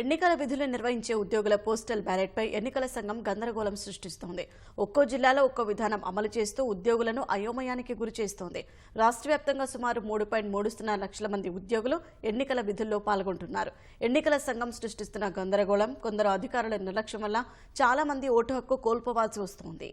ఎన్నికల విధులు నిర్వహించే ఉద్యోగుల పోస్టల్ బ్యాలెట్పై ఎన్నికల సంఘం గందరగోళం సృష్టిస్తోంది. ఒక్కో జిల్లాలో ఒక్కో విధానం అమలు చేస్తూ ఉద్యోగులను అయోమయానికి గురి చేస్తోంది. రాష్ట్ర వ్యాప్తంగా సుమారు మూడు పాయింట్ మూడుస్తున్న లక్షల మంది ఉద్యోగులు ఎన్నికల విధుల్లో పాల్గొంటున్నారు. ఎన్నికల సంఘం సృష్టిస్తున్న గందరగోళం కొందరు అధికారుల నిర్లక్ష్యం వల్ల చాలా మంది ఓటు హక్కు కోల్పోవాల్సి వస్తోంది.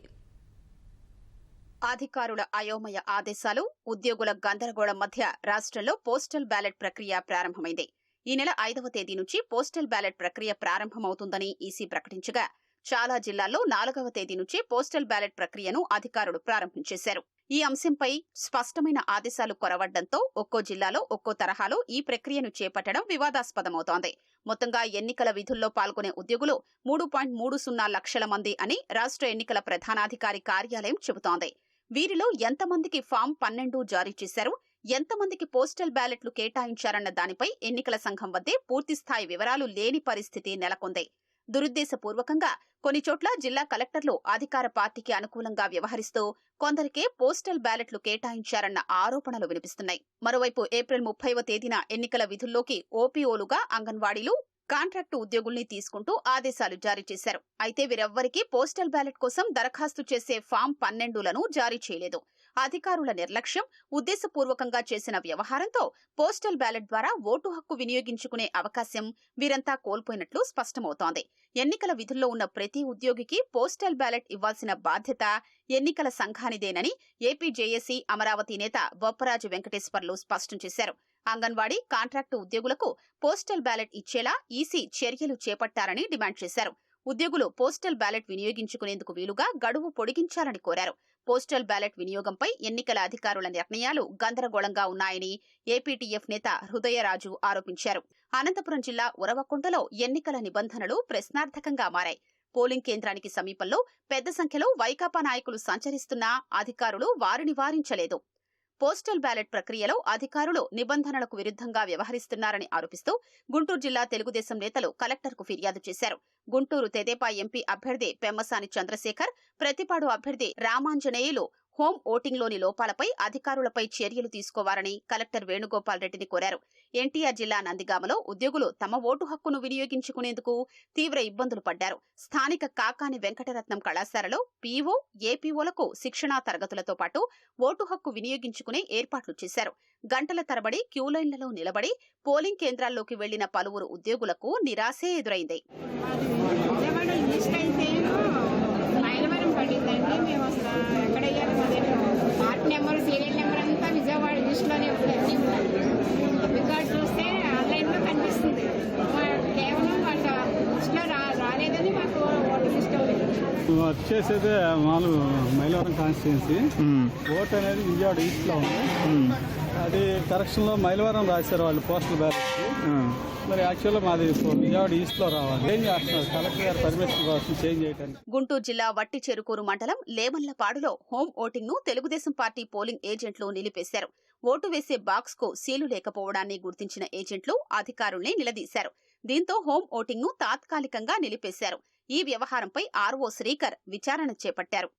అధికారుల అయోమయ ఆదేశాలు ఉద్యోగుల గందరగోళం మధ్య రాష్ట్రంలో పోస్టల్ బ్యాలెట్ ప్రక్రియ ప్రారంభమైంది. ఈ నెల ఐదవ తేదీ నుంచి పోస్టల్ బ్యాలెట్ ప్రక్రియ ప్రారంభమవుతుందని ఈసీ ప్రకటించగా చాలా జిల్లాల్లో నాలుగవ తేదీ నుంచి పోస్టల్ బ్యాలెట్ ప్రక్రియను అధికారులు ప్రారంభించేశారు. ఈ అంశంపై స్పష్టమైన ఆదేశాలు కొరవడంతో ఒక్కో జిల్లాలో ఒక్కో తరహాలో ఈ ప్రక్రియను చేపట్టడం వివాదాస్పదమవుతోంది. మొత్తంగా ఎన్నికల విధుల్లో పాల్గొనే ఉద్యోగులు మూడు పాయింట్ మూడు సున్నా లక్షల మంది అని రాష్ట్ర ఎన్నికల ప్రధానాధికారి కార్యాలయం చెబుతోంది. వీరిలో ఎంతమందికి ఫామ్ పన్నెండు జారీ చేశారు? ఎంతమందికి పోస్టల్ బ్యాలెట్లు కేటాయించారన్న దానిపై ఎన్నికల సంఘం వద్దే పూర్తిస్థాయి వివరాలు లేని పరిస్థితి నెలకొంది. దురుద్దేశపూర్వకంగా కొన్ని చోట్ల జిల్లా కలెక్టర్లు అధికార పార్టీకి అనుకూలంగా వ్యవహరిస్తూ కొందరికే పోస్టల్ బ్యాలెట్లు కేటాయించారన్న ఆరోపణలు వినిపిస్తున్నాయి. మరోవైపు ఏప్రిల్ ముప్పైవ తేదీన ఎన్నికల విధుల్లోకి ఓపీఓలుగా అంగన్వాడీలు కాంట్రాక్టు ఉద్యోగుల్ని తీసుకుంటూ ఆదేశాలు జారీ చేశారు. అయితే వీరెవ్వరికీ పోస్టల్ బ్యాలెట్ కోసం దరఖాస్తు చేసే ఫామ్ పన్నెండులను జారీ చేయలేదు. అధికారుల నిర్లక్ష్యం ఉద్దేశపూర్వకంగా చేసిన వ్యవహారంతో పోస్టల్ బ్యాలెట్ ద్వారా ఓటు హక్కు వినియోగించుకునే అవకాశం వీరంతా కోల్పోయినట్లు స్పష్టమవుతోంది. ఎన్నికల విధుల్లో ఉన్న ప్రతి ఉద్యోగికి పోస్టల్ బ్యాలెట్ ఇవ్వాల్సిన బాధ్యత ఎన్నికల సంఘానిదేనని ఏపీ జేఏసీ అమరావతి నేత బొప్పరాజు వెంకటేశ్వర్లు స్పష్టం చేశారు. అంగన్వాడీ కాంట్రాక్టు ఉద్యోగులకు పోస్టల్ బ్యాలెట్ ఇచ్చేలా ఈసీ చర్యలు చేపట్టారని డిమాండ్ చేశారు. ఉద్యోగులు పోస్టల్ బ్యాలెట్ వినియోగించుకునేందుకు వీలుగా గడువు పొడిగించాలని కోరారు. పోస్టల్ బ్యాలెట్ వినియోగంపై ఎన్నికల అధికారుల నిర్ణయాలు గందరగోళంగా ఉన్నాయని ఏపీటీఎఫ్ నేత హృదయరాజు ఆరోపించారు. అనంతపురం జిల్లా ఉరవకొండలో ఎన్నికల నిబంధనలు ప్రశ్నార్థకంగా మారాయి. పోలింగ్ కేంద్రానికి సమీపంలో పెద్ద సంఖ్యలో వైకాపా నాయకులు సంచరిస్తున్నా అధికారులు వారిని వారించలేదు పోస్టల్ బ్యాలెట్ ప్రక్రియలో అధికారులు నిబంధనలకు విరుద్ధంగా వ్యవహరిస్తున్నారని ఆరోపిస్తూ గుంటూరు జిల్లా తెలుగుదేశం నేతలు కలెక్టర్కు ఫిర్యాదు చేశారు. గుంటూరు తెదేపా ఎంపీ అభ్యర్థి పెమ్మసాని చంద్రశేఖర్ ప్రతిపాడు అభ్యర్థి రామాంజనేయులు హోం ఓటింగ్లోని లోపాలపై అధికారులపై చర్యలు తీసుకోవాలని కలెక్టర్ వేణుగోపాల్ రెడ్డిని కోరారు. ఎన్టీఆర్ జిల్లా నందిగామలో ఉద్యోగులు తమ ఓటు హక్కును వినియోగించుకునేందుకు తీవ్ర ఇబ్బందులు పడ్డారు. స్థానిక కాకాని వెంకటరత్నం కళాశాలలో పీఓ ఏపీఓలకు శిక్షణా తరగతులతో పాటు ఓటు హక్కు వినియోగించుకునే ఏర్పాట్లు చేశారు. గంటల తరబడి క్యూలైన్లలో నిలబడి పోలింగ్ కేంద్రాల్లోకి వెళ్ళిన పలువురు ఉద్యోగులకు నిరాశే ఎదురైంది అది విజయవాడ ఇంగ్లీష్ అయితే మైలవరం పడిందండి మేము అసలు ఎక్కడ అయ్యారో అదే పార్ట్ నెంబర్ సీరియల్ నెంబర్ అంతా విజయవాడ లిస్ట్లోనే ఉంది అన్నీ ఉన్నాయి రికార్డ్ చూస్తే ఆన్లైన్లో కనిపిస్తుంది. మా- కేవలం వాళ్ళ లిస్ట్లో రా రాలేదని మాకు ఓటర్ లిస్ట్ అవ్వలేదు వర్క్ చేసేది మామూలు మైలవరం కాన్స్టిట్యున్సీ ఓట్ అనేది విజయవాడ ఈస్ట్లో ఉంది. అది కరెక్షన్లో మైలవరం రాశారు వాళ్ళు పోస్టల్ బ్యాలెట్ మరి యాక్చువల్గా మాది విజయవాడ ఈస్ట్లో రావాలి. చేంజ్ చేస్తున్నారు? కలెక్టర్ గారి పర్మిషన్ కోసం చేంజ్ చేయడానికి గుంటూరు జిల్లా వట్టి చెరుకూరు మండలం లేమల్లపాడులో హోం ఓటింగ్ను తెలుగుదేశం పార్టీ పోలింగ్ ఏజెంట్లు నిలిపేశారు. ఓటు వేసే బాక్స్కు సీలు లేకపోవడాన్ని గుర్తించిన ఏజెంట్లు అధికారుల్ని నిలదీశారు. దీంతో హోం ఓటింగ్ను తాత్కాలికంగా నిలిపేశారు. ఈ వ్యవహారంపై ఆర్ఓ శ్రీకర్ విచారణ చేపట్టారు.